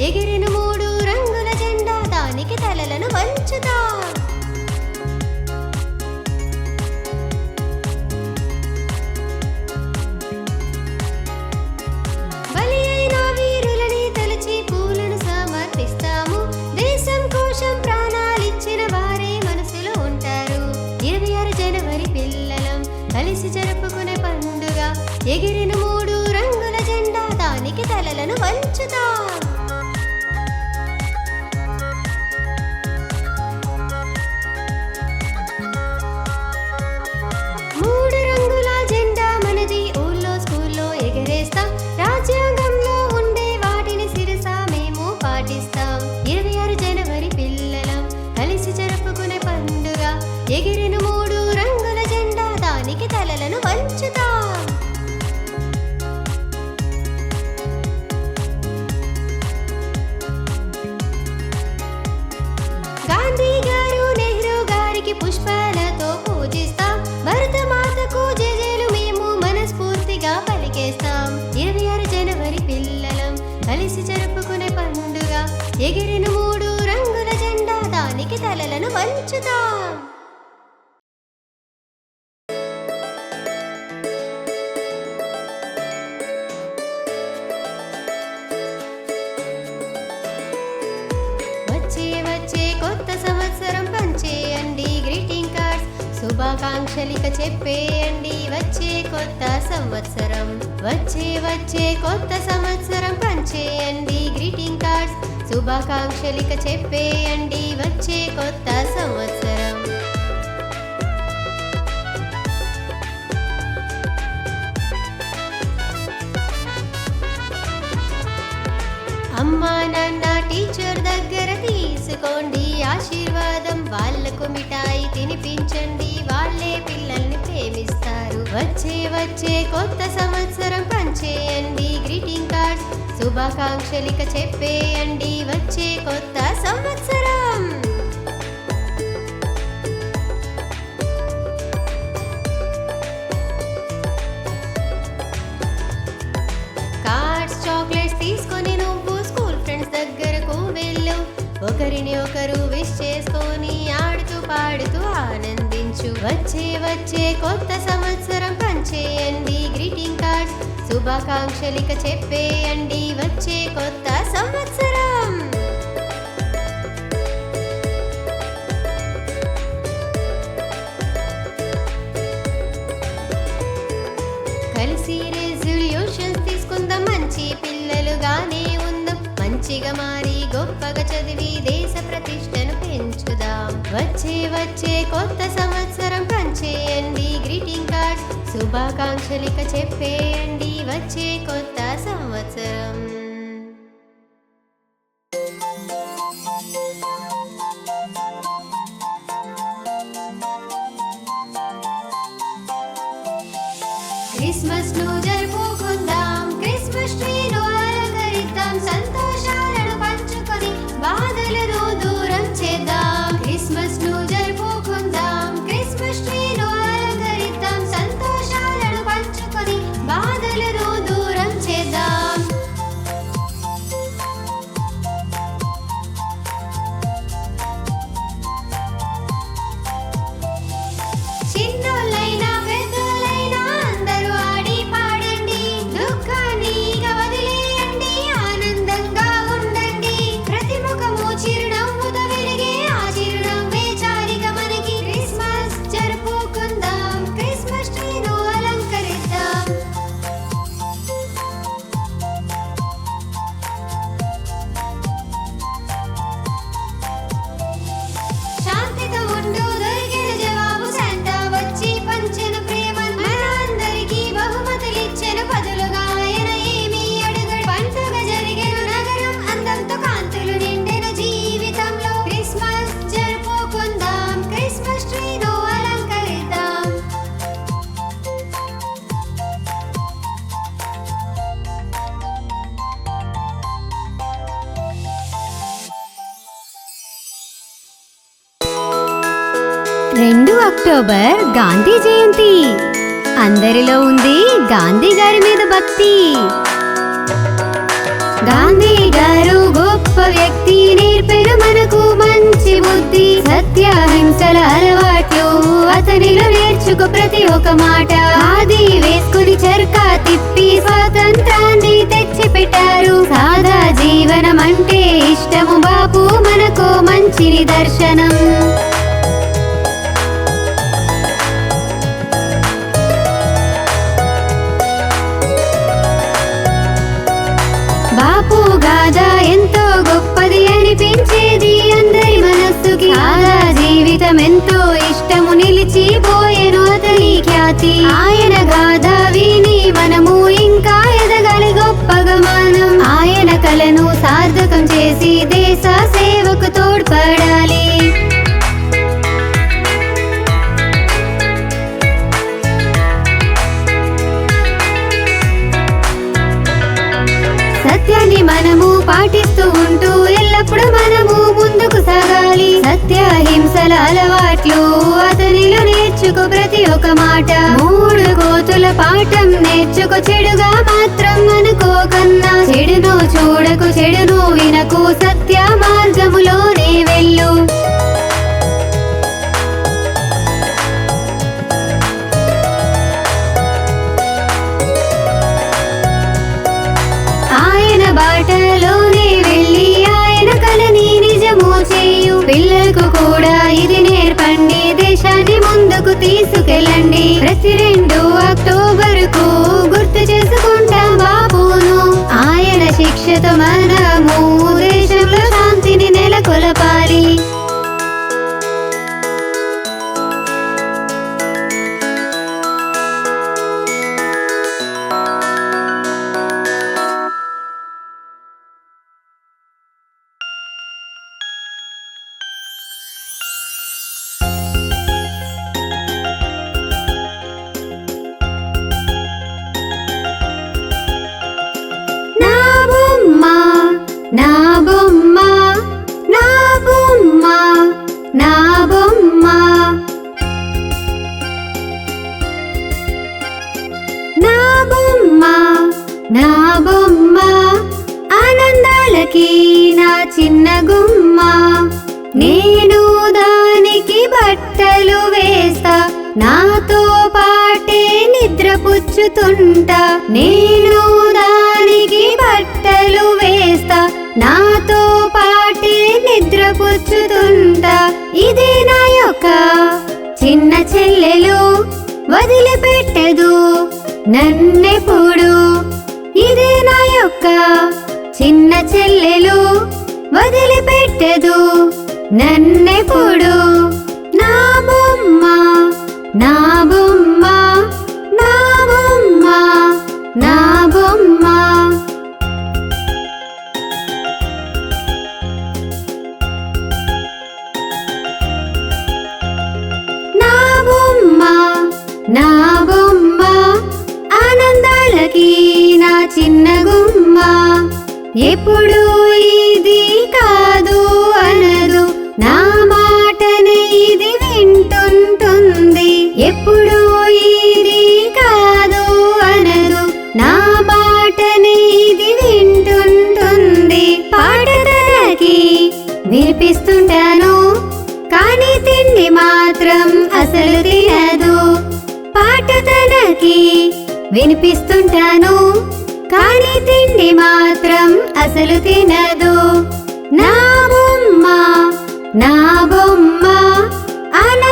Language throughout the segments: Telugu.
ఎగిరిన మూడు రంగుల జెండా దానికి తలలను వంచుతా. సమర్పిస్తాము. ప్రాణాలిచ్చిన వారే మనసులో ఉంటారు. ఇరవై ఆరు జనవరి పిల్లలం కలిసి జరుపుకునే పండుగ. ఎగిరిన మూడు రంగుల జెండా దానికి తలలను వంచుతా. తలలను వచ్చే వచ్చే కొత్త సంవత్సరం పంచేయండి గ్రీటింగ్ కార్డ్స్. శుభాకాంక్షలిక చెప్పేయండి వచ్చే కొత్త సంవత్సరం. వచ్చే వచ్చే కొత్త సంవత్సరం పంచేయండి గ్రీటింగ్ శుభాకాంక్షలిక చెప్పేయండి వచ్చే కొత్త సంవత్సరం. అమ్మా నాన్న టీచర్ దగ్గర తీసుకోండి ఆశీర్వాదం వాళ్ళకు మిఠాయి తినిపించండి వాళ్ళే పిల్లల్ని ప్రేమిస్తారు. వచ్చే వచ్చే కొత్త సంవత్సరం శుభాకాంక్షలిక చెప్పేయండి వచ్చే కొత్త సంవత్సరం. కార్డ్స్ చాక్లెట్స్ తీసుకొని నువ్వు స్కూల్ ఫ్రెండ్స్ దగ్గరకు వెళ్ళు. ఒకరిని ఒకరు విష్ చేసుకొని ఆడుతూ పాడుతూ ఆనందించు. వచ్చే వచ్చే కొత్త సంవత్సరం పంచేయండి గ్రీటింగ్ కార్డ్స్ శుభాకాంక్షలిక చెప్పేయండి వచ్చే కొత్త సంవత్సరం. కలిసి రెజల్యూషన్స్ తీసుకుందాం. మంచి పిల్లలుగానే ఉందాం. మంచిగా మారి గొప్పగా చదివి దేశ ప్రతిష్టను పెంచుదాం. వచ్చే వచ్చే కొత్త సంవత్సరం పంచేయండి గ్రీటింగ్ కార్డ్స్ శుభాకాంక్షలిక చెప్పేయండి. వచ్చే కొత్త అక్టోబర్ గాంధీ జయంతి. అందరిలో ఉంది గాంధీ గారి మీద భక్తి. గాంధీ గారు గొప్ప వ్యక్తి నేర్పెను మనకు మంచి బుద్ధి. సత్యాహింసల అలవాట్లు అతనిలో నేర్చుకో ప్రతి ఒక మాట. ఆది వేసుకుని చర్కా తిప్పి స్వాతంత్రాన్ని తెచ్చి పెట్టారు సాదా జీవనం అంటే ఇష్టము బాపు మనకు మంచి నిదర్శనం మనస్సుకి సాదా జీవితం ఎంతో ఇష్టము నిలిచిపోయేను అతని ఖ్యాతి. ఆయన గాథ విని మనము ఇంకా ఎదగాలి గొప్ప గమానం. ఆయన కలను సార్థకం చేసి దేశ సేవకు ఒక మాట. మూడు కోతుల పాఠం నేర్చుకు చెడుగా మాత్రం అనుకోకన్నా చెడును చూడకు చెడును వినకు సత్య మార్గములోనే వెళ్ళు. తీసుకెళ్ళండి రెండు అక్టోబర్కు గుర్తు చేసుకుంటాం బాబును. ఆయన శిక్షతో మన దానికి నా చిన్న గుమ్మ నేను దానికి బట్టలు వేస్తా. నాతో పాటే నిద్రపుచ్చుతుంటా. నేను దానికి బట్టలు వేస్తా. నాతో పాటే నిద్రపుచ్చుతుంటా. ఇది నా యొక్క చిన్న చెల్లెలు వదిలిపెట్టదు. నన్నెప్పుడు ఇది నా యొక్క చిన్న చెల్లెలు వదిలిపెట్టదు. నన్నెప్పుడు? నా బొమ్మ నా బొమ్మ నా బొమ్మ నా బొమ్మ. నా బొమ్మ నా బొమ్మ ఆనందాలకి నా చిన్న గుమ్మ. ఎప్పుడు ఇది కాదు అనదు. నా మాటనే ఇది వింటుంటుంది. ఎప్పుడు ఇది కాదు అనదు. నా మాటనే ఇది వింటుంటుంది. పాటకి వినిపిస్తుంటాను. కానీ తిండి మాత్రం అసలు తినదు. పాట తనకి వినిపిస్తుంటాను. కానీ తిండి మాత్రం అసలు తినదు. నా బొమ్మ నా బొమ్మ ఆనందాలకి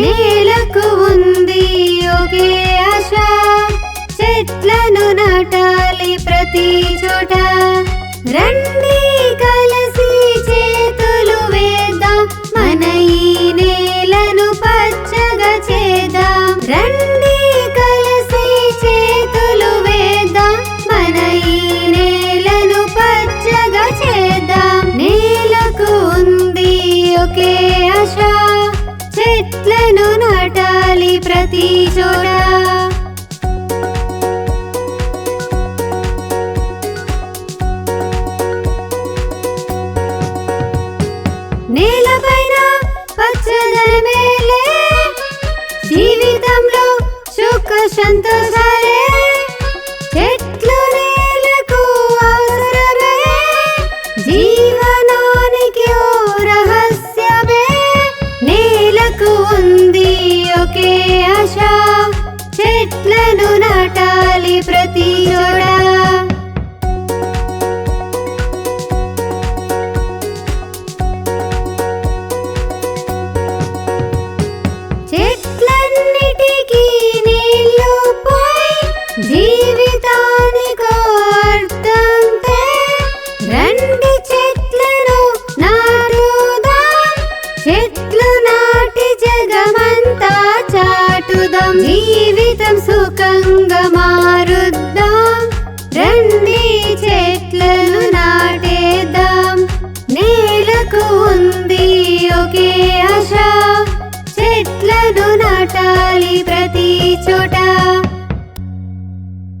నేలకు ఉంది ఒకే ఆశ. చెట్లను నాటాలి ప్రతి చోట. రండి ప్రతి చోట. నేలపైన పచ్చదనమేలే జీవితంలో సుఖ సంతోషాలే. చెట్లు నాటి జగమంతా చాటుదాం. జీవితం సుఖంగా మారుద్దాం. రండి చెట్లను